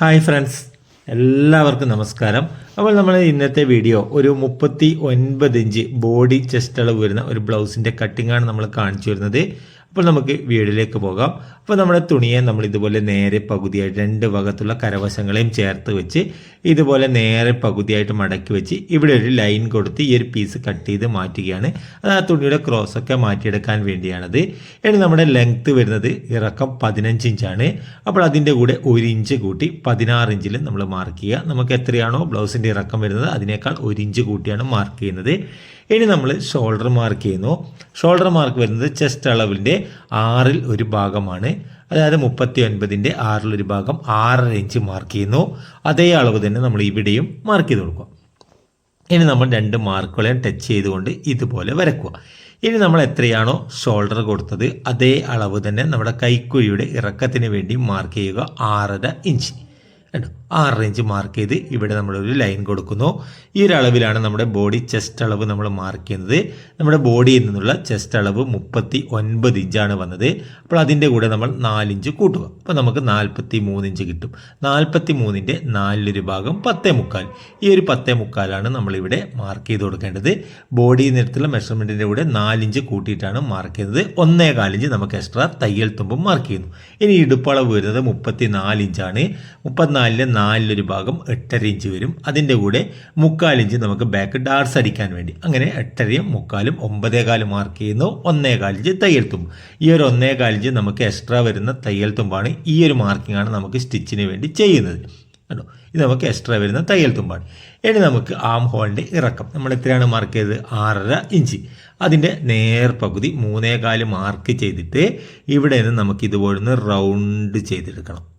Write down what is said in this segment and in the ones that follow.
Hi friends എല്ലാവർക്കും നമസ്കാരം. അപ്പോൾ നമ്മൾ ഇന്നത്തെ വീഡിയോ ഒരു മുപ്പത്തി ഒൻപത് ഇഞ്ച് ബോഡി ചെസ്റ്റ് അളവ് വരുന്ന ഒരു ബ്ലൗസിന്റെ കട്ടിങ്ങാണ് നമ്മൾ കാണിച്ചു വരുന്നത് അപ്പോൾ നമുക്ക് വീടിലേക്ക് പോകാം. അപ്പോൾ നമ്മുടെ തുണിയെ നമ്മൾ ഇതുപോലെ നേരെ പകുതിയായിട്ട് രണ്ട് ഭാഗത്തുള്ള കരവശങ്ങളെയും ചേർത്ത് വെച്ച് ഇതുപോലെ നേരെ പകുതിയായിട്ട് മടക്കി വെച്ച് ഇവിടെ ഒരു ലൈൻ കൊടുത്ത് ഈ ഒരു പീസ് കട്ട് ചെയ്ത് മാറ്റുകയാണ്. അത് ആ തുണിയുടെ ക്രോസ് ഒക്കെ മാറ്റിയെടുക്കാൻ വേണ്ടിയാണത്. ഇനി നമ്മുടെ ലെങ്ത്ത് വരുന്നത് ഇറക്കം പതിനഞ്ച് ഇഞ്ചാണ്. അപ്പോൾ അതിന്റെ കൂടെ ഒരു ഇഞ്ച് കൂട്ടി പതിനാറ് ഇഞ്ചിൽ നമ്മൾ മാർക്ക് ചെയ്യുക. നമുക്ക് എത്രയാണോ ബ്ലൗസിന്റെ ഇറക്കം വരുന്നത് അതിനേക്കാൾ ഒരു ഇഞ്ച് കൂട്ടിയാണ് മാർക്ക് ചെയ്യുന്നത്. ഇനി നമ്മൾ ഷോൾഡർ മാർക്ക് ചെയ്യുന്നു. ഷോൾഡർ മാർക്ക് വരുന്നത് ചെസ്റ്റ് അളവിന്റെ ആറിൽ ഒരു ഭാഗമാണ്. അതായത് മുപ്പത്തി ഒൻപതിന്റെ ആറിലൊരു ഭാഗം ആറര ഇഞ്ച് മാർക്ക് ചെയ്യുന്നു. അതേ അളവ് തന്നെ നമ്മൾ ഇവിടെയും മാർക്ക് ചെയ്ത് കൊടുക്കുക. ഇനി നമ്മൾ രണ്ട് മാർക്കുകളെയും ടച്ച് ചെയ്തുകൊണ്ട് ഇതുപോലെ വരക്കുക. ഇനി നമ്മൾ എത്രയാണോ ഷോൾഡർ കൊടുത്തത് അതേ അളവ് തന്നെ നമ്മുടെ കൈക്കുഴിയുടെ ഇറക്കത്തിന് വേണ്ടി മാർക്ക് ചെയ്യുക ആറര ഇഞ്ച് കണ്ടോ? ആറര റേഞ്ച് മാർക്ക് ചെയ്ത് ഇവിടെ നമ്മളൊരു ലൈൻ കൊടുക്കുന്നു. ഈ ഒരു അളവിലാണ് നമ്മുടെ ബോഡി ചെസ്റ്റ് അളവ് നമ്മൾ മാർക്ക് ചെയ്യുന്നത്. നമ്മുടെ ബോഡിയിൽ നിന്നുള്ള ചെസ്റ്റ് അളവ് മുപ്പത്തി ഒൻപത് ഇഞ്ചാണ് വന്നത്. അപ്പോൾ അതിന്റെ കൂടെ നമ്മൾ നാലിഞ്ച് കൂട്ടുക. അപ്പോൾ നമുക്ക് നാൽപ്പത്തി മൂന്ന് ഇഞ്ച് കിട്ടും. നാൽപ്പത്തി മൂന്നിന്റെ നാലിലൊരു ഭാഗം പത്തേ മുക്കാൽ. ഈ ഒരു പത്തേ മുക്കാലാണ് നമ്മളിവിടെ മാർക്ക് ചെയ്ത് കൊടുക്കേണ്ടത്. ബോഡിയിൽ നിന്നെടുത്തുള്ള മെഷർമെന്റിന്റെ കൂടെ നാലിഞ്ച് കൂട്ടിയിട്ടാണ് മാർക്ക് ചെയ്യുന്നത്. ഒന്നേ കാലിഞ്ച് നമുക്ക് എക്സ്ട്രാ തയ്യൽ തുമ്പും മാർക്ക് ചെയ്യുന്നു. ഇനി ഇടുപ്പളവ് വരുന്നത് മുപ്പത്തി നാലിഞ്ചാണ് മുപ്പത്തിനാലിലെ നാലിലൊരു ഭാഗം എട്ടര ഇഞ്ച് വരും. അതിന്റെ കൂടെ മുക്കാൽ ഇഞ്ച് നമുക്ക് ബാക്ക് ഡാർസ് അടിക്കാൻ വേണ്ടി. അങ്ങനെ എട്ടരയും മുക്കാലും ഒമ്പതേകാലും മാർക്ക് ചെയ്യുന്നു. ഒന്നേകാലിഞ്ച് തയ്യൽ തുമ്പ്. ഈ ഒരു ഒന്നേകാലിഞ്ച് നമുക്ക് എക്സ്ട്രാ വരുന്ന തയ്യൽ തുമ്പാണ്. ഈ ഒരു മാർക്കിംഗ് ആണ് നമുക്ക് സ്റ്റിച്ചിന് വേണ്ടി ചെയ്യുന്നത്. കേട്ടോ ഇത് നമുക്ക് എക്സ്ട്രാ വരുന്ന തയ്യൽ തുമ്പാണ്. ഇനി നമുക്ക് ആം ഹോളിന്റെ ഇറക്കം. നമ്മൾ എത്രയാണ് മാർക്ക് ചെയ്തത്? ആറര ഇഞ്ച്. അതിന്റെ നേർപകുതി മൂന്നേകാൽ മാർക്ക് ചെയ്തിട്ട് ഇവിടെ നിന്ന് നമുക്ക് ഇതുപോലെ റൗണ്ട് ചെയ്തെടുക്കണം.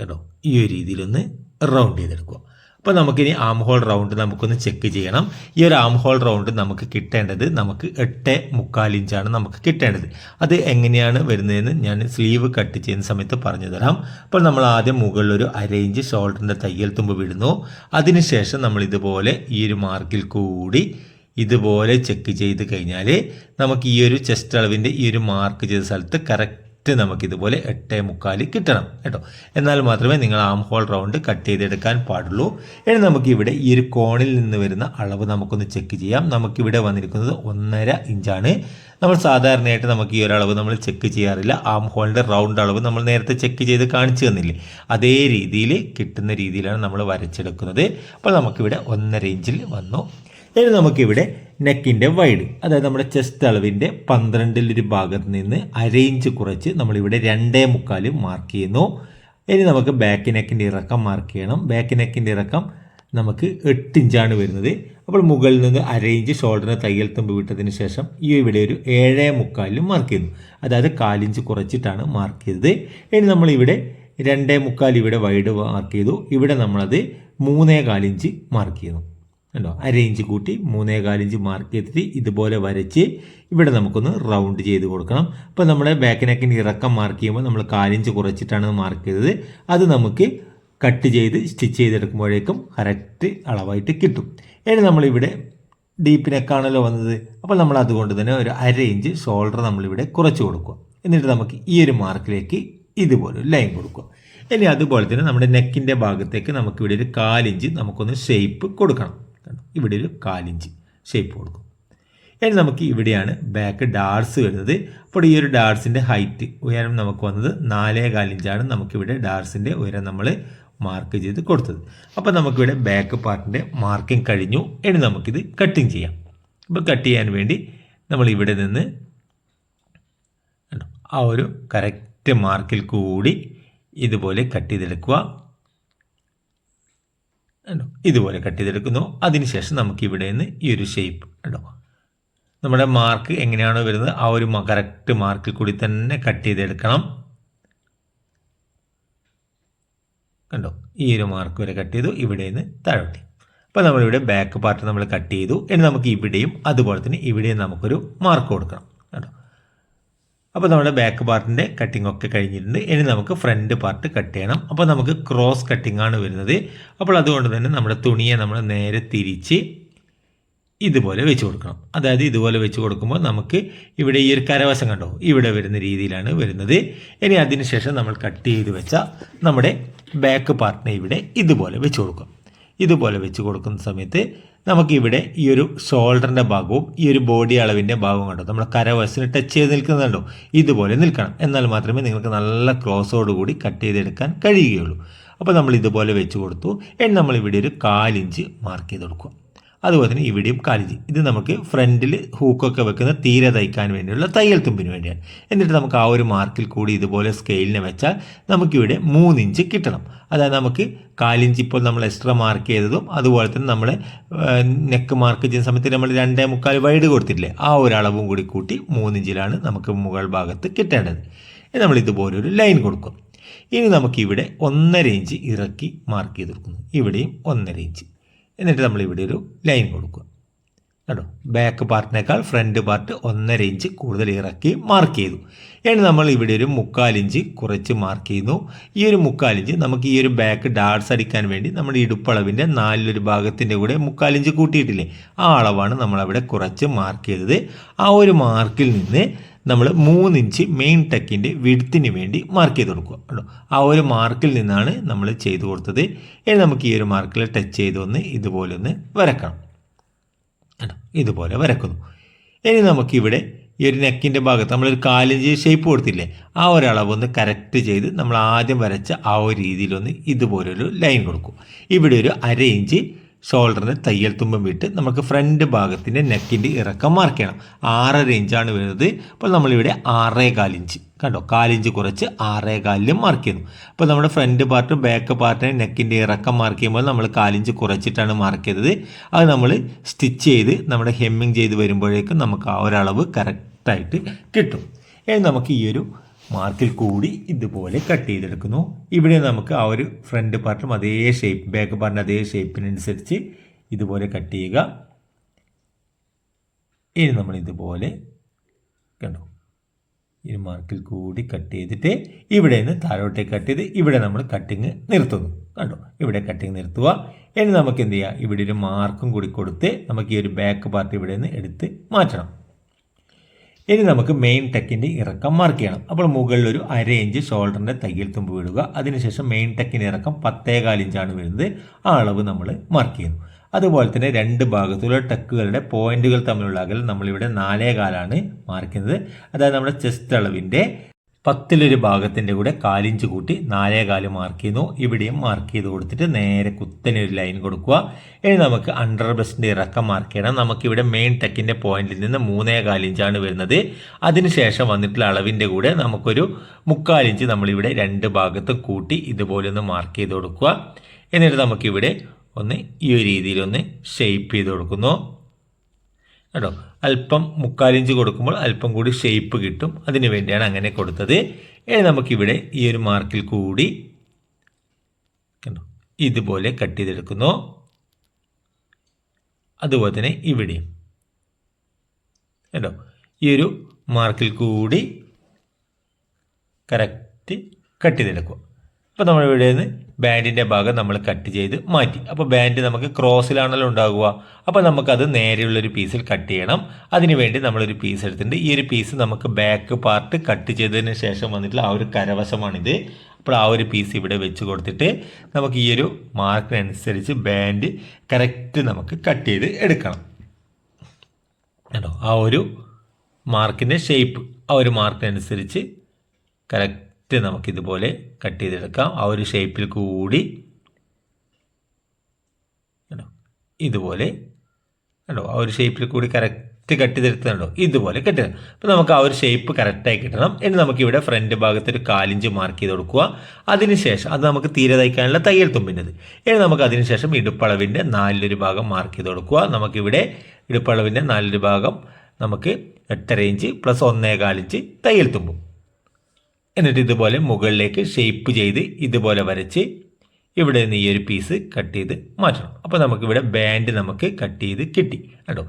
കേട്ടോ. ഈ ഒരു രീതിയിലൊന്ന് റൗണ്ട് ചെയ്തെടുക്കുക. അപ്പോൾ നമുക്കിനി ആം ഹോൾ റൗണ്ട് നമുക്കൊന്ന് ചെക്ക് ചെയ്യണം. ഈ ഒരു ആം ഹോൾ റൗണ്ട് നമുക്ക് കിട്ടേണ്ടത് നമുക്ക് എട്ട് മുക്കാൽ ഇഞ്ചാണ് നമുക്ക് കിട്ടേണ്ടത്. അത് എങ്ങനെയാണ് വരുന്നതെന്ന് ഞാൻ സ്ലീവ് കട്ട് ചെയ്യുന്ന സമയത്ത് പറഞ്ഞു തരാം. അപ്പോൾ നമ്മൾ ആദ്യം മുകളിൽ ഒരു അര ഇഞ്ച് ഷോൾഡറിന്റെ തയ്യൽ തുമ്പ് വിടുന്നു. അതിനുശേഷം നമ്മൾ ഇതുപോലെ ഈ ഒരു മാർക്കിൽ കൂടി ഇതുപോലെ ചെക്ക് ചെയ്ത് കഴിഞ്ഞാൽ നമുക്ക് ഈ ഒരു ചെസ്റ്റ് അളവിന്റെ ഈ ഒരു മാർക്ക് ചെയ്ത സ്ഥലത്ത് കറക്റ്റ് നമുക്കിതുപോലെ എട്ടേ മുക്കാൽ കിട്ടണം കേട്ടോ. എന്നാൽ മാത്രമേ നിങ്ങൾ ആം ഹോൾ റൗണ്ട് കട്ട് ചെയ്തെടുക്കാൻ പാടുള്ളൂ. ഇനി നമുക്ക് ഇവിടെ ഈ ഒരു കോണിൽ നിന്ന് വരുന്ന അളവ് നമുക്കൊന്ന് ചെക്ക് ചെയ്യാം. നമുക്കിവിടെ വന്നിരിക്കുന്നത് ഒന്നര ഇഞ്ചാണ്. നമ്മൾ സാധാരണയായിട്ട് നമുക്ക് ഈ ഒരളവ് നമ്മൾ ചെക്ക് ചെയ്യാറില്ല. ആം ഹോളിന്റെ റൗണ്ട് അളവ് നമ്മൾ നേരത്തെ ചെക്ക് ചെയ്ത് കാണിച്ചു തന്നില്ലേ. അതേ രീതിയിൽ കിട്ടുന്ന രീതിയിലാണ് നമ്മൾ വരച്ചെടുക്കുന്നത്. അപ്പോൾ നമുക്കിവിടെ ഒന്നര ഇഞ്ചിൽ വന്നു. ഇനി നമുക്കിവിടെ നെക്കിന്റെ വൈഡ് അതായത് നമ്മുടെ ചെസ്റ്റ് അളവിന്റെ പന്ത്രണ്ടിലൊരു ഭാഗത്ത് നിന്ന് അര ഇഞ്ച് കുറച്ച് നമ്മളിവിടെ രണ്ടേ മുക്കാൽ മാർക്ക് ചെയ്യുന്നു. ഇനി നമുക്ക് ബാക്ക് നെക്കിന്റെ ഇറക്കം മാർക്ക് ചെയ്യണം. ബാക്ക് നെക്കിന്റെ ഇറക്കം നമുക്ക് എട്ട് ഇഞ്ചാണ് വരുന്നത്. അപ്പോൾ മുകളിൽ നിന്ന് അര ഇഞ്ച് ഷോൾഡറിന് തയ്യൽ തുമ്പ് വിട്ടതിന് ശേഷം ഈ ഇവിടെ ഒരു ഏഴേ മുക്കാലിലും മാർക്ക് ചെയ്യുന്നു. അതായത് കാലിഞ്ച് കുറച്ചിട്ടാണ് മാർക്ക് ചെയ്തത്. ഇനി നമ്മളിവിടെ രണ്ടേ മുക്കാൽ ഇവിടെ വൈഡ് മാർക്ക് ചെയ്തു. ഇവിടെ നമ്മളത് മൂന്നേ കാലിഞ്ച് മാർക്ക് ചെയ്യുന്നു. കണ്ടോ? ഇഞ്ച് കൂട്ടി മൂന്നേ കാലിഞ്ച് മാർക്ക് ചെയ്തിട്ട് ഇതുപോലെ വരച്ച് ഇവിടെ നമുക്കൊന്ന് റൗണ്ട് ചെയ്ത് കൊടുക്കണം. അപ്പോൾ നമ്മുടെ ബാക്ക് നെക്കിന്റെ ഇറക്കം മാർക്ക് ചെയ്യുമ്പോൾ നമ്മൾ കാലിഞ്ച് കുറച്ചിട്ടാണ് മാർക്ക് ചെയ്തത്. അത് നമുക്ക് കട്ട് ചെയ്ത് സ്റ്റിച്ച് ചെയ്തെടുക്കുമ്പോഴേക്കും കറക്റ്റ് അളവായിട്ട് കിട്ടും. ഇനി നമ്മളിവിടെ ഡീപ്പ് നെക്കാണല്ലോ വന്നത്. അപ്പോൾ നമ്മൾ അതുകൊണ്ട് തന്നെ ഒരു അര ഇഞ്ച് ഷോൾഡർ നമ്മളിവിടെ കുറച്ച് കൊടുക്കുക. എന്നിട്ട് നമുക്ക് ഈ ഒരു മാർക്കിലേക്ക് ഇതുപോലെ ലൈൻ കൊടുക്കുക. ഇനി അതുപോലെ തന്നെ നമ്മുടെ നെക്കിന്റെ ഭാഗത്തേക്ക് നമുക്കിവിടെ ഒരു കാലിഞ്ച് നമുക്കൊന്ന് ഷേപ്പ് കൊടുക്കണം. ഇവിടെ ഒരു കാലിഞ്ച് ഷേപ്പ് കൊടുക്കും. ഇനി നമുക്ക് ഇവിടെയാണ് ബാക്ക് ഡാർസ് വരുന്നത്. അപ്പോൾ ഈ ഒരു ഡാർസിന്റെ ഹൈറ്റ് ഉയരം നമുക്ക് വന്നത് നാലേ കാലിഞ്ചാണ്. നമുക്കിവിടെ ഡാർസിന്റെ ഉയരം നമ്മൾ മാർക്ക് ചെയ്ത് കൊടുത്തത്. അപ്പോൾ നമുക്കിവിടെ ബാക്ക് പാർട്ടിന്റെ മാർക്കിംഗ് കഴിഞ്ഞു. ഇനി നമുക്കിത് കട്ടിങ് ചെയ്യാം. അപ്പോൾ കട്ട് ചെയ്യാൻ വേണ്ടി നമ്മൾ ഇവിടെ നിന്ന് ആ ഒരു കറക്റ്റ് മാർക്കിൽ കൂടി ഇതുപോലെ കട്ട് ചെയ്തെടുക്കുക. കണ്ടോ? ഇതുപോലെ കട്ട് ചെയ്തെടുക്കുന്നു. അതിനുശേഷം നമുക്ക് ഇവിടെ നിന്ന് ഈ ഒരു ഷേപ്പ് കണ്ടോ? നമ്മുടെ മാർക്ക് എങ്ങനെയാണോ വരുന്നത്? ആ ഒരു കറക്റ്റ് മാർക്കിൽ കൂടി തന്നെ കട്ട് ചെയ്തെടുക്കണം. കണ്ടോ? ഈ ഒരു മാർക്ക് വരെ കട്ട് ചെയ്തു. ഇവിടെ നിന്ന് താഴോട്ട്. അപ്പോൾ നമ്മളിവിടെ ബാക്ക് പാർട്ട് നമ്മൾ കട്ട് ചെയ്തു. ഇനി നമുക്ക് ഇവിടെയും അതുപോലെ തന്നെ ഇവിടെയും നമുക്കൊരു മാർക്ക് കൊടുക്കണം. കേട്ടോ അപ്പോൾ നമ്മുടെ ബാക്ക് പാർട്ടിന്റെ കട്ടിംഗ് ഒക്കെ കഴിഞ്ഞിട്ടുണ്ട്. ഇനി നമുക്ക് ഫ്രണ്ട് പാർട്ട് കട്ട് ചെയ്യണം. അപ്പോൾ നമുക്ക് ക്രോസ് കട്ടിംഗ് ആണ് വരുന്നത്. അപ്പോൾ അതുകൊണ്ട് തന്നെ നമ്മുടെ തുണിയെ നമ്മൾ നേരെ തിരിച്ച് ഇതുപോലെ വെച്ച് കൊടുക്കണം. അതായത് ഇതുപോലെ വെച്ച് കൊടുക്കുമ്പോൾ നമുക്ക് ഇവിടെ ഈ ഒരു കരവശം കണ്ടോ? ഇവിടെ വരുന്ന രീതിയിലാണ് വരുന്നത്. ഇനി അതിനുശേഷം നമ്മൾ കട്ട് ചെയ്ത് വെച്ച നമ്മുടെ ബാക്ക് പാർട്ടിനെ ഇവിടെ ഇതുപോലെ വെച്ച് കൊടുക്കും. ഇതുപോലെ വെച്ച് കൊടുക്കുന്ന സമയത്ത് നമുക്കിവിടെ ഈ ഒരു ഷോൾഡറിന്റെ ഭാഗവും ഈ ഒരു ബോഡി അളവിന്റെ ഭാഗവും കണ്ടോ? നമ്മുടെ കരവശന് ടച്ച് ചെയ്ത് നിൽക്കുന്നുണ്ടോ ഇതുപോലെ നിൽക്കണം. എന്നാൽ മാത്രമേ നിങ്ങൾക്ക് നല്ല ക്ലോസോട് കൂടി കട്ട് ചെയ്തെടുക്കാൻ കഴിയുകയുള്ളൂ. അപ്പോൾ നമ്മൾ ഇതുപോലെ വെച്ച് കൊടുത്തു. എൻ നമ്മൾ ഇവിടെ ഒരു കാലിഞ്ച് മാർക്ക് ചെയ്ത് കൊടുക്കുക. അതുപോലെ തന്നെ ഇവിടെയും കാലിജി. ഇത് നമുക്ക് ഫ്രണ്ടിൽ ഹൂക്കൊക്കെ വെക്കുന്ന തീരെ തയ്ക്കാൻ വേണ്ടിയുള്ള തയ്യൽ തുമ്പിന് വേണ്ടിയാണ്. എന്നിട്ട് നമുക്ക് ആ ഒരു മാർക്കിൽ കൂടി ഇതുപോലെ സ്കെയിലിനെ വെച്ചാൽ നമുക്കിവിടെ മൂന്നിഞ്ച് കിട്ടണം. അതായത് നമുക്ക് കാലിഞ്ച് ഇപ്പോൾ നമ്മൾ എക്സ്ട്രാ മാർക്ക് ചെയ്തതും അതുപോലെ തന്നെ നമ്മൾ നെക്ക് മാർക്ക് ചെയ്യുന്ന സമയത്ത് നമ്മൾ രണ്ടേ മുക്കാൽ വൈഡ് കൊടുത്തിട്ടില്ലേ? ആ ഒരു അളവും കൂടി കൂട്ടി മൂന്നിഞ്ചിലാണ് നമുക്ക് മുകൾ ഭാഗത്ത് കിട്ടേണ്ടത്. നമ്മൾ ഇതുപോലൊരു ലൈൻ കൊടുക്കും. ഇനി നമുക്കിവിടെ ഒന്നര ഇഞ്ച് ഇറക്കി മാർക്ക് ചെയ്ത് കൊടുക്കുന്നു. ഇവിടെയും ഒന്നര ഇഞ്ച്. എന്നിട്ട് നമ്മൾ ഇവിടെ ഒരു ലൈൻ കൊടുക്കുക. കേട്ടോ ബാക്ക് പാർട്ടിനേക്കാൾ ഫ്രണ്ട് പാർട്ട് ഒന്നര ഇഞ്ച് കൂടുതൽ ഇറക്കി മാർക്ക് ചെയ്തു. ഇനി നമ്മൾ ഇവിടെ ഒരു മുക്കാൽ ഇഞ്ച് കുറച്ച് മാർക്ക് ചെയ്യുന്നു. ഈ ഒരു മുക്കാൽ ഇഞ്ച് നമുക്ക് ഈ ഒരു ബാക്ക് ഡാർട്സ് അടിക്കാൻ വേണ്ടി നമ്മുടെ ഇടുപ്പളവിന്റെ നാലിലൊരു ഭാഗത്തിന്റെ കൂടെ മുക്കാൽ ഇഞ്ച് കൂട്ടിയിട്ടില്ലേ? ആ അളവാണ് നമ്മളവിടെ കുറച്ച് മാർക്ക് ചെയ്തത്. ആ ഒരു മാർക്കിൽ നിന്ന് നമ്മൾ മൂന്നിഞ്ച് മെയിൻ ടെക്കിന്റെ വിടുത്തിന് വേണ്ടി മാർക്ക് ചെയ്ത് കൊടുക്കുക കേട്ടോ. ആ ഒരു മാർക്കിൽ നിന്നാണ് നമ്മൾ ചെയ്തു കൊടുത്തത്. ഇനി നമുക്ക് ഈ ഒരു മാർക്കിൽ ടച്ച് ചെയ്ത് ഒന്ന് ഇതുപോലെ ഒന്ന് വരക്കണം. കേട്ടോ ഇതുപോലെ വരക്കുന്നു. ഇനി നമുക്കിവിടെ ഈ ഒരു നെക്കിന്റെ ഭാഗത്ത് നമ്മളൊരു കാലിഞ്ച് ഷേപ്പ് കൊടുത്തില്ലേ ആ ഒരളവൊന്ന് കറക്റ്റ് ചെയ്ത് നമ്മൾ ആദ്യം വരച്ച ആ ഒരു രീതിയിലൊന്ന് ഇതുപോലൊരു ലൈൻ കൊടുക്കും. ഇവിടെ ഒരു അര ഇഞ്ച് ഷോൾഡറിന് തയ്യൽ തുമ്പം വിട്ട് നമുക്ക് ഫ്രണ്ട് ഭാഗത്തിന്റെ നെക്കിന്റെ ഇറക്കം മാർക്ക് ചെയ്യണം. ആറര ഇഞ്ചാണ് വരുന്നത്. അപ്പോൾ നമ്മളിവിടെ ആറേ കാലിഞ്ച് കണ്ടോ? കാലിഞ്ച് കുറച്ച് ആറേ കാലിലും മാർക്ക് ചെയ്യുന്നു. അപ്പോൾ നമ്മുടെ ഫ്രണ്ട് പാർട്ട് ബാക്ക് പാർട്ടിനെ നെക്കിന്റെ ഇറക്കം മാർക്ക് ചെയ്യുമ്പോൾ നമ്മൾ കാലിഞ്ച് കുറച്ചിട്ടാണ് മാർക്ക് ചെയ്തത്. അത് നമ്മൾ സ്റ്റിച്ച് ചെയ്ത് നമ്മുടെ ഹെമ്മിങ് ചെയ്ത് വരുമ്പോഴേക്കും നമുക്ക് ആ ഒരളവ് കറക്റ്റായിട്ട് കിട്ടും. ഇനി നമുക്ക് ഈ ഒരു മാർക്കിൽ കൂടി ഇതുപോലെ കട്ട് ചെയ്തെടുക്കുന്നു. ഇവിടെ നമുക്ക് ആ ഒരു ഫ്രണ്ട് പാർട്ടും അതേ ഷേപ്പ് ബാക്ക് പാർട്ടിന്റെ അതേ ഷേപ്പിനനുസരിച്ച് ഇതുപോലെ കട്ട് ചെയ്യുക. ഇനി നമ്മൾ ഇതുപോലെ കണ്ടു? ഇനി മാർക്കിൽ കൂടി കട്ട് ചെയ്തിട്ട് ഇവിടെ നിന്ന് താഴോട്ടേക്ക് കട്ട് ചെയ്ത് ഇവിടെ നമ്മൾ കട്ടിങ് നിർത്തുന്നു. കണ്ടോ? ഇവിടെ കട്ടിങ് നിർത്തുക. ഇനി നമുക്ക് എന്ത് ചെയ്യാം? ഇവിടെ ഒരു മാർക്കും കൂടി കൊടുത്ത് നമുക്ക് ഈ ഒരു ബാക്ക് പാർട്ട് ഇവിടെ നിന്ന് എടുത്ത് മാറ്റണം. ഇനി നമുക്ക് മെയിൻ ടെക്കിന്റെ ഇറക്കം മാർക്ക് ചെയ്യണം. അപ്പോൾ മുകളിൽ ഒരു അര ഇഞ്ച് ഷോൾഡറിന്റെ തയ്യൽ തുമ്പ് വിടുക. അതിനുശേഷം മെയിൻ ടെക്കിന്റെ ഇറക്കം പത്തേകാൽ ഇഞ്ചാണ് വരുന്നത്. ആ അളവ് നമ്മൾ മാർക്ക് ചെയ്യുന്നു. അതുപോലെ തന്നെ രണ്ട് ഭാഗത്തുള്ള ടെക്കുകളുടെ പോയിന്റുകൾ തമ്മിലുള്ള അകൽ നമ്മളിവിടെ നാലേകാലാണ് മാർക്ക് ചെയ്യുന്നത്. അതായത് നമ്മുടെ ചെസ്റ്റ് അളവിന്റെ പത്തിലൊരു ഭാഗത്തിന്റെ കൂടെ കാലിഞ്ച് കൂട്ടി നാലേ കാൽ മാർക്ക് ചെയ്യുന്നു. ഇവിടെയും മാർക്ക് ചെയ്ത് കൊടുത്തിട്ട് നേരെ കുത്തനെ ഒരു ലൈൻ കൊടുക്കുക. ഇനി നമുക്ക് അണ്ടർ ബ്രസ്റ്റിന്റെ ഇറക്കം മാർക്ക് ചെയ്യണം. നമുക്കിവിടെ മെയിൻ ടെക്കിന്റെ പോയിന്റിൽ നിന്ന് മൂന്നേ കാലിഞ്ചാണ് വരുന്നത്. അതിനുശേഷം വന്നിട്ടുള്ള അളവിന്റെ കൂടെ നമുക്കൊരു മുക്കാലിഞ്ച് നമ്മളിവിടെ രണ്ട് ഭാഗത്തും കൂട്ടി ഇതുപോലെ ഒന്ന് മാർക്ക് ചെയ്ത് കൊടുക്കുക. എന്നിട്ട് നമുക്കിവിടെ ഒന്ന് ഈ ഒരു രീതിയിലൊന്ന് ഷെയ്പ്പ് ചെയ്ത് കൊടുക്കുന്നു. കേട്ടോ. അല്പം മുക്കാലിഞ്ച് കൊടുക്കുമ്പോൾ അല്പം കൂടി ഷേപ്പ് കിട്ടും. അതിന് വേണ്ടിയാണ് അങ്ങനെ കൊടുത്തത്. ഇനി നമുക്കിവിടെ ഈ ഒരു മാർക്കിൽ കൂടി കണ്ടോ? ഇതുപോലെ കട്ട് ചെയ്തെടുക്കുന്നു. അതുപോലെ തന്നെ ഇവിടെയും. കേട്ടോ ഈ ഒരു മാർക്കിൽ കൂടി കറക്റ്റ് കട്ട് ചെയ്തെടുക്കുക. അപ്പോൾ നമ്മളിവിടെ നിന്ന് ബാൻഡിന്റെ ഭാഗം നമ്മൾ കട്ട് ചെയ്ത് മാറ്റി. അപ്പോൾ ബാൻഡ് നമുക്ക് ക്രോസിലാണല്ലോ ഉണ്ടാകുക അപ്പോൾ നമുക്കത് നേരെയുള്ളൊരു പീസിൽ കട്ട് ചെയ്യണം. അതിന് വേണ്ടി നമ്മളൊരു പീസ് എടുത്തിട്ടുണ്ട്. ഈ ഒരു പീസ് നമുക്ക് ബാക്ക് പാർട്ട് കട്ട് ചെയ്തതിന് ശേഷം വന്നിട്ടുള്ള ആ ഒരു കരവശമാണിത്. അപ്പോൾ ആ ഒരു പീസ് ഇവിടെ വെച്ച് കൊടുത്തിട്ട് നമുക്ക് ഈ ഒരു മാർക്കിനനുസരിച്ച് ബാൻഡ് കറക്റ്റ് നമുക്ക് കട്ട് ചെയ്ത് എടുക്കണം. കേട്ടോ ആ ഒരു മാർക്കിന്റെ ഷേപ്പ് ആ ഒരു മാർക്കിനനുസരിച്ച് കറക്റ്റ് ജസ്റ്റ് നമുക്കിതുപോലെ കട്ട് ചെയ്തെടുക്കാം. ആ ഒരു ഷേപ്പിൽ കൂടി കേട്ടോ ഇതുപോലെ കണ്ടോ? ആ ഒരു ഷേപ്പിൽ കൂടി കറക്റ്റ് കട്ട് ചെയ്തെടുത്തുണ്ടോ ഇതുപോലെ കട്ട് ചെയ്യണം അപ്പോൾ നമുക്ക് ആ ഒരു ഷേപ്പ് കറക്റ്റായി കിട്ടണം. ഇനി നമുക്കിവിടെ ഫ്രണ്ട് ഭാഗത്ത് ഒരു കാലിഞ്ച് മാർക്ക് ചെയ്ത് കൊടുക്കുക. അതിനുശേഷം അത് നമുക്ക് തീരെ തയ്ക്കാനുള്ള തയ്യൽ തുമ്പിന്റെത്. ഇനി നമുക്ക് അതിനുശേഷം ഇടുപ്പളവിന്റെ നാലിലൊരു ഭാഗം മാർക്ക് ചെയ്ത് കൊടുക്കുക. നമുക്കിവിടെ ഇടുപ്പളവിന്റെ നാലിലൊരു ഭാഗം നമുക്ക് എട്ടര ഇഞ്ച് പ്ലസ് ഒന്നേ കാലിഞ്ച് തയ്യൽ തുമ്പും. എന്നിട്ട് ഇതുപോലെ മുകളിലേക്ക് ഷേപ്പ് ചെയ്ത് ഇതുപോലെ വരച്ച് ഇവിടെ നിന്ന് ഈ ഒരു പീസ് കട്ട് ചെയ്ത് മാറ്റണം. അപ്പോൾ നമുക്കിവിടെ ബാൻഡ് നമുക്ക് കട്ട് ചെയ്ത് കിട്ടി. കേട്ടോ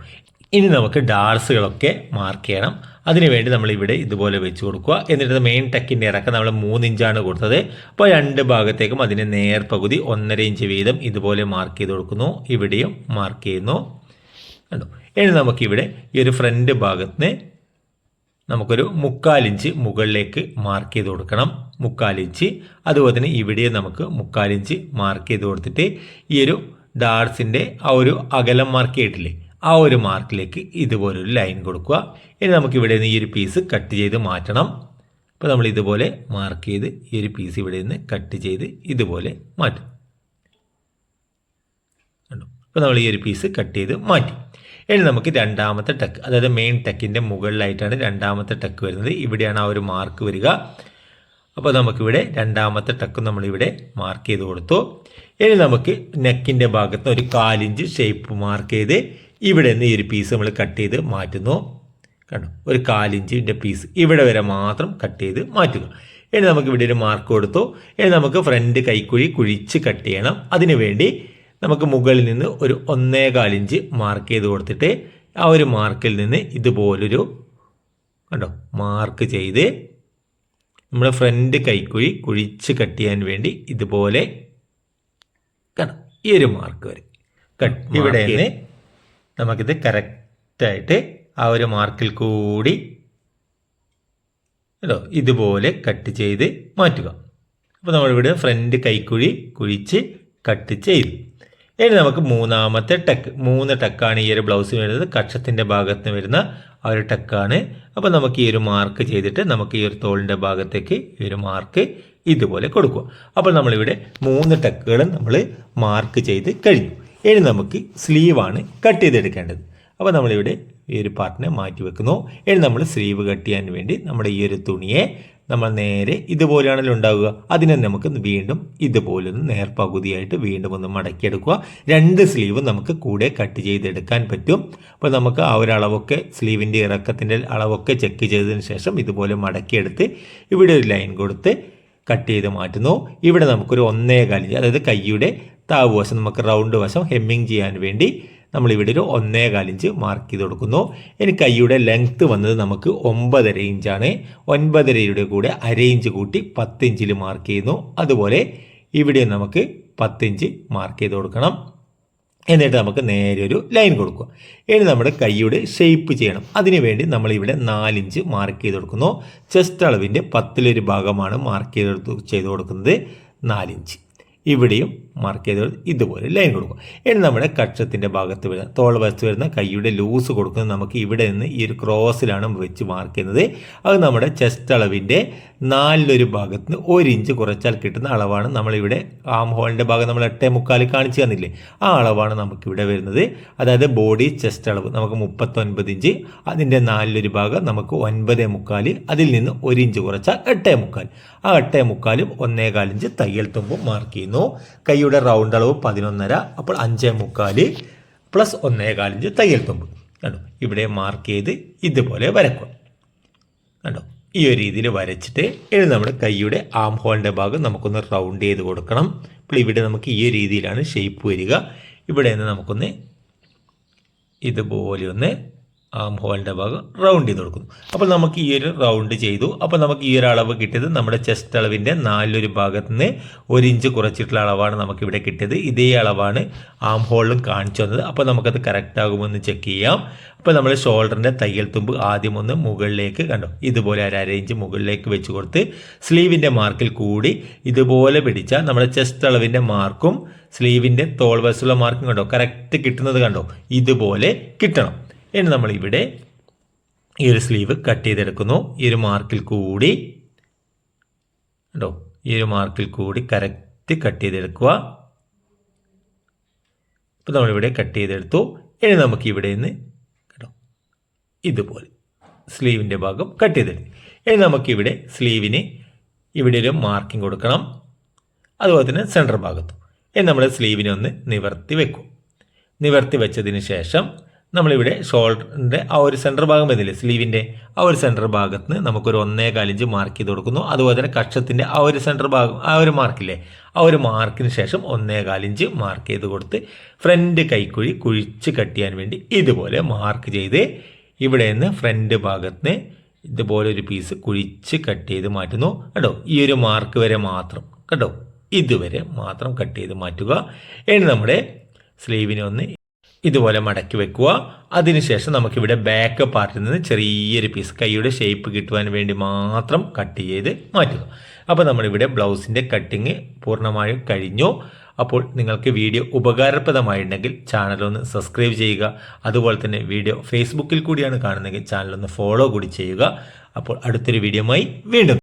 ഇനി നമുക്ക് ഡാർസുകളൊക്കെ മാർക്ക് ചെയ്യണം. അതിനുവേണ്ടി നമ്മൾ ഇവിടെ ഇതുപോലെ വെച്ച് കൊടുക്കുക. എന്നിട്ട് മെയിൻ ടെക്കിന്റെ ഇറക്കം നമ്മൾ മൂന്ന് ഇഞ്ചാണ് കൊടുത്തത്. അപ്പോൾ രണ്ട് ഭാഗത്തേക്കും അതിന്റെ നേർ പകുതി ഒന്നര ഇഞ്ച് വീതം ഇതുപോലെ മാർക്ക് ചെയ്ത് കൊടുക്കുന്നു. ഇവിടെയും മാർക്ക് ചെയ്യുന്നു. കണ്ടോ? ഇനി നമുക്കിവിടെ ഈ ഒരു ഫ്രണ്ട് ഭാഗത്ത് നമുക്കൊരു മുക്കാലിഞ്ച് മുകളിലേക്ക് മാർക്ക് ചെയ്ത് കൊടുക്കണം. മുക്കാലിഞ്ച് അതുപോലെ തന്നെ ഇവിടെ നമുക്ക് മുക്കാലിഞ്ച് മാർക്ക് ചെയ്ത് കൊടുത്തിട്ട് ഈ ഒരു ഡാർസിന്റെ ആ ഒരു അകലം മാർക്ക് ചെയ്തിട്ടില്ലേ ആ ഒരു മാർക്കിലേക്ക് ഇതുപോലൊരു ലൈൻ കൊടുക്കുക. ഇനി നമുക്ക് ഇവിടെ നിന്ന് ഈ ഒരു പീസ് കട്ട് ചെയ്ത് മാറ്റണം. അപ്പോൾ നമ്മൾ ഇതുപോലെ മാർക്ക് ചെയ്ത് ഈ ഒരു പീസ് ഇവിടെ നിന്ന് കട്ട് ചെയ്ത് ഇതുപോലെ മാറ്റും. അപ്പോൾ നമ്മൾ ഈ ഒരു പീസ് കട്ട് ചെയ്ത് മാറ്റി. ഇനി നമുക്ക് രണ്ടാമത്തെ ടക്ക് അതായത് മെയിൻ ടെക്കിന്റെ മുകളിലായിട്ടാണ് രണ്ടാമത്തെ ടെക്ക് വരുന്നത്. ഇവിടെയാണ് ആ ഒരു മാർക്ക് വരിക. അപ്പോൾ നമുക്കിവിടെ രണ്ടാമത്തെ ടക്ക് നമ്മളിവിടെ മാർക്ക് ചെയ്ത് കൊടുത്തു. ഇനി നമുക്ക് നെക്കിന്റെ ഭാഗത്ത് ഒരു കാലിഞ്ച് ഷേപ്പ് മാർക്ക് ചെയ്ത് ഇവിടെ നിന്ന് ഈ ഒരു പീസ് നമ്മൾ കട്ട് ചെയ്ത് മാറ്റുന്നു. കണ്ടോ? ഒരു കാലിഞ്ചിന്റെ പീസ് ഇവിടെ വരെ മാത്രം കട്ട് ചെയ്ത് മാറ്റുക. ഇനി നമുക്ക് ഇവിടെ ഒരു മാർക്ക് കൊടുത്തു. ഇനി നമുക്ക് ഫ്രണ്ട് കൈക്കുഴി കുഴിച്ച് കട്ട് ചെയ്യണം. അതിനു വേണ്ടി നമുക്ക് മുകളിൽ നിന്ന് ഒരു ഒന്നേ ഇഞ്ച് മാർക്ക് ചെയ്ത് കൊടുത്തിട്ട് ആ ഒരു മാർക്കിൽ നിന്ന് ഇതുപോലൊരു കണ്ടോ മാർക്ക് ചെയ്ത് നമ്മുടെ ഫ്രണ്ട് കൈക്കുഴി കുഴിച്ച് കട്ട് ചെയ്യാൻ വേണ്ടി ഇതുപോലെ കണ്ടോ ഈ ഒരു മാർക്ക് വരെ. കട്ട് ഇവിടെ നിന്ന് നമുക്കിത് കറക്റ്റായിട്ട് ആ ഒരു മാർക്കിൽ കൂടി കേട്ടോ ഇതുപോലെ കട്ട് ചെയ്ത് മാറ്റുക. അപ്പോൾ നമ്മളിവിടെ ഫ്രണ്ട് കൈക്കുഴി കുഴിച്ച് കട്ട് ചെയ്തു. ഇനി നമുക്ക് മൂന്നാമത്തെ ടെക്ക് മൂന്ന് ടെക്കാണ് ഈ ഒരു ബ്ലൗസിന് വരുന്നത്. കക്ഷത്തിന്റെ ഭാഗത്ത് വരുന്ന ആ ഒരു ടെക്കാണ്. അപ്പോൾ നമുക്ക് ഈ ഒരു മാർക്ക് ചെയ്തിട്ട് നമുക്ക് ഈ ഒരു തോളിന്റെ ഭാഗത്തേക്ക് ഈ ഒരു മാർക്ക് ഇതുപോലെ കൊടുക്കുക. അപ്പോൾ നമ്മളിവിടെ മൂന്ന് ടക്കുകളും നമ്മൾ മാർക്ക് ചെയ്ത് കഴിഞ്ഞു. ഇനി നമുക്ക് സ്ലീവാണ് കട്ട് ചെയ്തെടുക്കേണ്ടത്. അപ്പോൾ നമ്മളിവിടെ ഈ ഒരു പാർട്ടിനെ മാറ്റി വെക്കുന്നു ഇനി നമ്മൾ സ്ലീവ് കട്ട് ചെയ്യാൻ വേണ്ടി നമ്മുടെ ഈ ഒരു തുണിയെ നമ്മൾ നേരെ ഇതുപോലെയാണല്ലോ ഉണ്ടാവുക. അതിനെ നമുക്ക് വീണ്ടും ഇതുപോലൊന്ന് നേർപകുതിയായിട്ട് വീണ്ടും ഒന്ന് മടക്കിയെടുക്കുക. രണ്ട് സ്ലീവ് നമുക്ക് കൂടെ കട്ട് ചെയ്തെടുക്കാൻ പറ്റും. അപ്പോൾ നമുക്ക് ആ ഒരു അളവൊക്കെ സ്ലീവിന്റെ ഇറക്കത്തിന്റെ അളവൊക്കെ ചെക്ക് ചെയ്തതിന് ശേഷം ഇതുപോലെ മടക്കിയെടുത്ത് ഇവിടെ ഒരു ലൈൻ കൊടുത്ത് കട്ട് ചെയ്ത് മാറ്റുന്നു. ഇവിടെ നമുക്കൊരു ഒന്നേ കാലിഞ്ച് അതായത് കൈയുടെ താവ് വശം നമുക്ക് റൗണ്ട് വശം ഹെമ്മിങ് ചെയ്യാൻ വേണ്ടി നമ്മളിവിടെ ഒരു ഒന്നേ ഇഞ്ച് മാർക്ക് ചെയ്ത് കൊടുക്കുന്നു. ഇനി കൈയുടെ ലെങ്ത്ത് വന്നത് നമുക്ക് ഒമ്പതര ഇഞ്ചാണ് ഒൻപതരയുടെ കൂടെ അര ഇഞ്ച് കൂട്ടി പത്ത് ഇഞ്ചിൽ മാർക്ക് ചെയ്യുന്നു. അതുപോലെ ഇവിടെ നമുക്ക് പത്തിഞ്ച് മാർക്ക് ചെയ്ത് കൊടുക്കണം. എന്നിട്ട് നമുക്ക് നേരെ ഒരു ലൈൻ കൊടുക്കുക. ഇനി നമ്മുടെ കൈയുടെ ഷേപ്പ് ചെയ്യണം. അതിനുവേണ്ടി നമ്മളിവിടെ നാലിഞ്ച് മാർക്ക് ചെയ്ത് കൊടുക്കുന്നു. ചെസ്റ്റ് അളവിന്റെ പത്തിലൊരു ഭാഗമാണ് മാർക്ക് ചെയ്ത് ചെയ്ത് കൊടുക്കുന്നത് നാലിഞ്ച് ഇവിടെയും മാർക്ക് ചെയ്ത് ഇതുപോലെ ലൈൻ കൊടുക്കുക. ഇനി നമ്മുടെ കക്ഷത്തിന്റെ ഭാഗത്ത് വരുന്ന തോൾ വശത്ത് വരുന്ന കൈയുടെ ലൂസ് കൊടുക്കുന്നത് നമുക്ക് ഇവിടെ നിന്ന് ഈ ഒരു ക്രോസിലാണ് വെച്ച് മാർക്ക് ചെയ്യുന്നത്. അത് നമ്മുടെ ചെസ്റ്റ് അളവിന്റെ നാലിലൊരു ഭാഗത്ത് നിന്ന് ഒരു ഇഞ്ച് കുറച്ചാൽ കിട്ടുന്ന അളവാണ് നമ്മളിവിടെ ആം ഹോളിന്റെ ഭാഗം നമ്മൾ എട്ടേ മുക്കാൽ കാണിച്ചു തന്നില്ലേ? ആ അളവാണ് നമുക്കിവിടെ വരുന്നത്. അതായത് ബോഡി ചെസ്റ്റ് അളവ് നമുക്ക് മുപ്പത്തൊൻപത് ഇഞ്ച് അതിന്റെ നാലിലൊരു ഭാഗം നമുക്ക് ഒൻപതേ മുക്കാൽ അതിൽ നിന്ന് ഒരു ഇഞ്ച് കുറച്ചാൽ എട്ടേ മുക്കാൽ. ആ എട്ടേ മുക്കാലും ഒന്നേകാലിഞ്ച് തയ്യൽ തുമ്പും മാർക്ക് ചെയ്യുന്നു. കൈയുടെ റൗണ്ട് അളവ് പതിനൊന്നര അപ്പോൾ അഞ്ചേ മുക്കാൽ പ്ലസ് ഒന്നേകാലിഞ്ച് തയ്യൽ തുമ്പ്. കണ്ടോ? ഇവിടെ മാർക്ക് ചെയ്ത് ഇതുപോലെ വരക്കുക കണ്ടോ? ഈ ഒരു രീതിയിൽ വരച്ചിട്ട് ഇനി നമ്മുടെ കൈയുടെ ആം ഹോളിന്റെ ഭാഗം നമുക്കൊന്ന് റൗണ്ട് ചെയ്ത് കൊടുക്കണം. അപ്പോൾ ഇവിടെ നമുക്ക് ഈ രീതിയിലാണ് ഷേപ്പ് വരിക. ഇവിടെ നിന്ന് നമുക്കൊന്ന് ഇതുപോലെ ഒന്ന് ആം ഹോളിന്റെ ഭാഗം റൗണ്ട് ചെയ്ത് കൊടുക്കുന്നു. അപ്പോൾ നമുക്ക് ഈ ഒരു റൗണ്ട് ചെയ്തു. അപ്പോൾ നമുക്ക് ഈ ഒരു അളവ് കിട്ടിയത് നമ്മുടെ ചെസ്റ്റ് അളവിന്റെ നാലൊരു ഭാഗത്ത് നിന്ന് ഒരു ഇഞ്ച് കുറച്ചിട്ടുള്ള അളവാണ് നമുക്ക് ഇവിടെ കിട്ടിയത്. ഇതേ അളവാണ് ആം ഹോളിലും കാണിച്ചു വന്നത് അപ്പോൾ നമുക്കത് കറക്റ്റ് ആകുമെന്ന് ചെക്ക് ചെയ്യാം. അപ്പോൾ നമ്മൾ ഷോൾഡറിന്റെ തയ്യൽ തുമ്പ് ആദ്യം ഒന്ന് മുകളിലേക്ക് കണ്ടോ? ഇതുപോലെ ഒരു അര ഇഞ്ച് മുകളിലേക്ക് വെച്ച് കൊടുത്ത് സ്ലീവിന്റെ മാർക്കിൽ കൂടി ഇതുപോലെ പിടിച്ചാൽ നമ്മുടെ ചെസ്റ്റ് അളവിന്റെ മാർക്കും സ്ലീവിന്റെ തോൾ വശമുള്ള മാർക്കും കണ്ടോ? കറക്റ്റ് കിട്ടുന്നത് കണ്ടോ? ഇതുപോലെ കിട്ടണം. ഇനി നമ്മൾ ഇവിടെ ഈ ഒരു സ്ലീവ് കട്ട് ചെയ്തെടുക്കുന്നു. ഈ ഒരു മാർക്കിൽ കൂടി കേട്ടോ ഈ ഒരു മാർക്കിൽ കൂടി കറക്റ്റ് കട്ട് ചെയ്തെടുക്കുക. ഇപ്പോൾ നമ്മളിവിടെ കട്ട് ചെയ്തെടുത്തു. ഇനി നമുക്ക് ഇവിടെ നിന്ന് കേട്ടോ ഇതുപോലെ സ്ലീവിന്റെ ഭാഗം കട്ട് ചെയ്തെടുത്തു. ഇനി നമുക്കിവിടെ സ്ലീവിന് ഇവിടെ ഒരു മാർക്കിംഗ് കൊടുക്കണം. അതുപോലെ തന്നെ സെന്റർ ഭാഗത്തും. ഇനി നമ്മൾ സ്ലീവിനെ ഒന്ന് നിവർത്തി വെക്കും. നിവർത്തി വെച്ചതിന് ശേഷം നമ്മളിവിടെ ഷോൾഡറിന്റെ ആ ഒരു സെന്റർ ഭാഗം വരുന്നില്ലേ സ്ലീവിന്റെ ആ ഒരു സെന്റർ ഭാഗത്ത് നിന്ന് നമുക്കൊരു ഒന്നേ കാലിഞ്ച് മാർക്ക് ചെയ്ത് കൊടുക്കുന്നു. അതുപോലെ തന്നെ കക്ഷത്തിന്റെ ആ ഒരു സെന്റർ ഭാഗം ആ ഒരു മാർക്കില്ലേ ആ ഒരു മാർക്കിന് ശേഷം ഒന്നേ കാലിഞ്ച് മാർക്ക് ചെയ്ത് കൊടുത്ത് ഫ്രണ്ട് കൈക്കുഴി കുഴിച്ച് കട്ടിയാൻ വേണ്ടി ഇതുപോലെ മാർക്ക് ചെയ്ത് ഇവിടെ നിന്ന് ഫ്രണ്ട് ഭാഗത്ത് ഇതുപോലെ ഒരു പീസ് കുഴിച്ച് കട്ട് ചെയ്ത് മാറ്റുന്നു. കേട്ടോ ഈ ഒരു മാർക്ക് വരെ മാത്രം. കേട്ടോ ഇതുവരെ മാത്രം കട്ട് ചെയ്ത് മാറ്റുക. ഇനി നമ്മുടെ സ്ലീവിനെ ഒന്ന് ഇതുപോലെ മടക്കി വെക്കുക. അതിനുശേഷം നമുക്കിവിടെ ബാക്ക് പാർട്ടിൽ നിന്ന് ചെറിയൊരു പീസ് കൈയുടെ ഷേപ്പ് കിട്ടുവാൻ വേണ്ടി മാത്രം കട്ട് ചെയ്ത് മാറ്റുക. അപ്പോൾ നമ്മളിവിടെ ബ്ലൗസിന്റെ കട്ടിങ് പൂർണമായും കഴിഞ്ഞു. അപ്പോൾ നിങ്ങൾക്ക് വീഡിയോ ഉപകാരപ്രദമായിട്ടുണ്ടെങ്കിൽ ചാനലൊന്ന് സബ്സ്ക്രൈബ് ചെയ്യുക. അതുപോലെ തന്നെ വീഡിയോ ഫേസ്ബുക്കിൽ കൂടിയാണ് കാണുന്നതെങ്കിൽ ചാനലൊന്ന് ഫോളോ കൂടി ചെയ്യുക. അപ്പോൾ അടുത്തൊരു വീഡിയോമായി വീണ്ടും